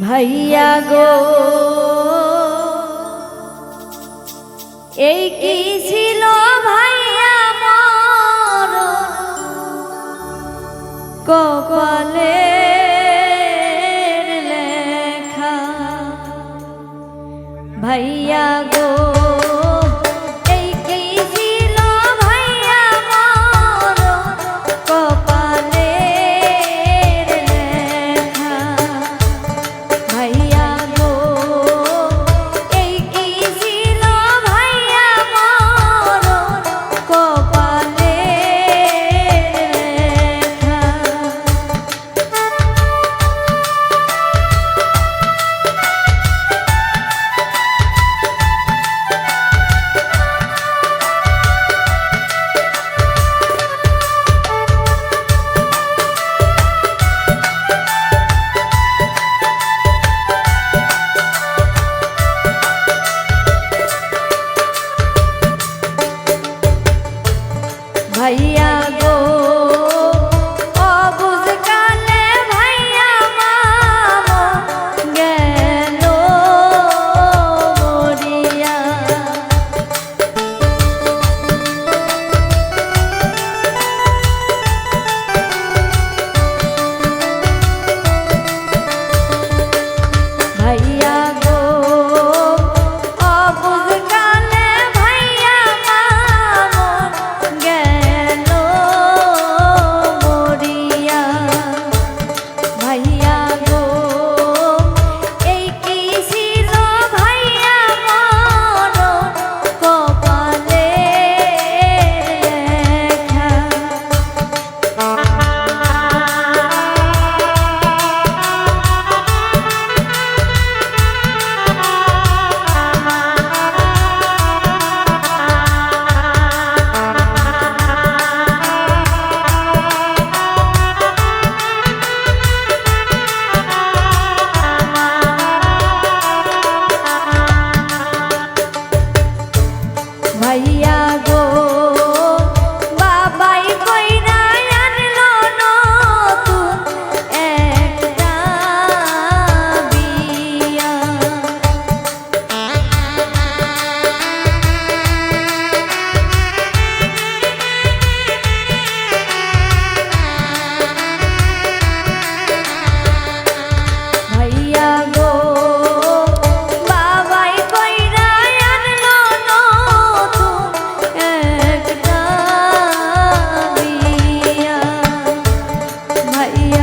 ভাইয়া গো এই কি ছিল ভাইয়া মর কপালে bahía. yeah.